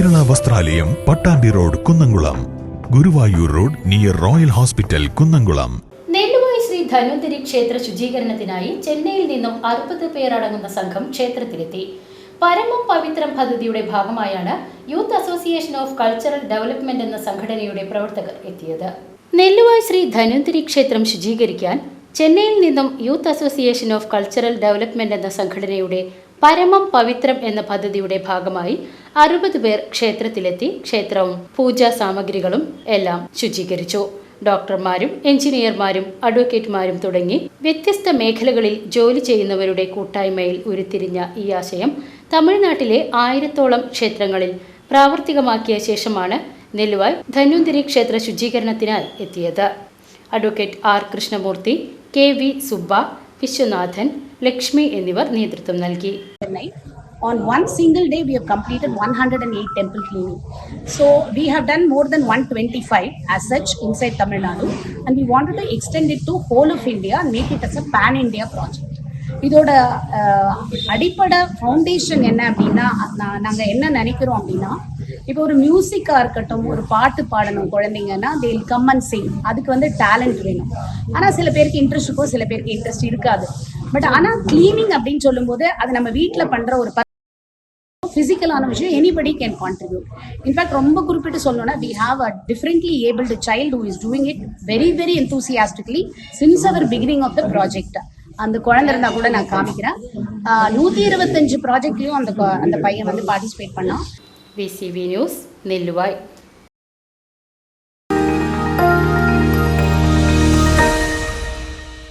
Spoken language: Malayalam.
വസ്ത്രാലയം Pattambi road Kunnamkulam. Guruvayur road near royal hospital Kunnamkulam. Nelluvai Shri Dhanvantari ക്ഷേത്ര ശുചീകരണത്തിനായി ചെന്നൈയിൽ നിന്നും അറുപത് പേരടങ്ങുന്ന സംഘം ക്ഷേത്രത്തിലെത്തി. പരമം പവിത്രം പദ്ധതിയുടെ ഭാഗമായാണ് youth association of cultural development എന്ന സംഘടനയുടെ പ്രവർത്തകർ എത്തിയത്. നെല്ലുവായി ശ്രീ ധന്വന്തരി ക്ഷേത്രം ശുചീകരിക്കാൻ ചെന്നൈയിൽ നിന്നും youth association of cultural development എന്ന സംഘടനയുടെ പരമം പവിത്രം എന്ന പദ്ധതിയുടെ ഭാഗമായി അറുപത് പേർ ക്ഷേത്രത്തിലെത്തി ക്ഷേത്രവും പൂജാ സാമഗ്രികളും എല്ലാം ശുചീകരിച്ചു. ഡോക്ടർമാരും എഞ്ചിനീയർമാരും അഡ്വക്കേറ്റുമാരും തുടങ്ങി വ്യത്യസ്ത മേഖലകളിൽ ജോലി ചെയ്യുന്നവരുടെ കൂട്ടായ്മയിൽ ഉരുത്തിരിഞ്ഞ ഈ ആശയം തമിഴ്നാട്ടിലെ ആയിരത്തോളം ക്ഷേത്രങ്ങളിൽ പ്രാവർത്തികമാക്കിയ ശേഷമാണ് നെല്ലുവായ് ധന്വന്തിരി ക്ഷേത്ര ശുചീകരണത്തിനായി എത്തിയത്. Advocate R Krishnamurthy K V Subba Viswanathan Lakshmi എന്നിവർ നേതൃത്വം നൽകി Chennai. On one single day, we have completed 108 temple cleaning. So we have done more than 125 as such inside Tamil Nadu, and we wanted to extend it to whole of India and make it as a pan India project. இதோட அஹ், அடிப்படை ஃபவுண்டேஷன் என்ன அப்படின்னா நான் நாங்கள் என்ன நினைக்கிறோம் அப்படின்னா இப்போ ஒரு மியூசிக்காக இருக்கட்டும் ஒரு பாட்டு பாடணும் குழந்தைங்கன்னா தே கம் அண்ட் சிங் அதுக்கு வந்து டேலண்ட் வேணும் ஆனால் சில பேருக்கு இன்ட்ரெஸ்ட் இருக்கும் சில பேருக்கு இன்ட்ரெஸ்ட் இருக்காது பட் ஆனால் கிளீனிங் அப்படின்னு சொல்லும்போது அது நம்ம வீட்டில் பண்ணுற ஒரு ஃபிசிக்கலான விஷயம் எனிபடி கேன் கான்ட்ரிபியூட் இன்ஃபேக்ட் ரொம்ப குறிப்பிட்டு சொல்லணும்னா we have a differently able child who is doing it very very enthusiastically since our beginning of the project அந்த குழந்தை இருந்தா கூட நான் காமிக்கிறேன். நூற்றி இருபத்தஞ்சு ப்ராஜெக்ட்லையும் அந்த அந்த பையன் வந்து பார்ட்டிசிபேட் பண்ணான். விசிவி நியூஸ் நெல்லுவாய்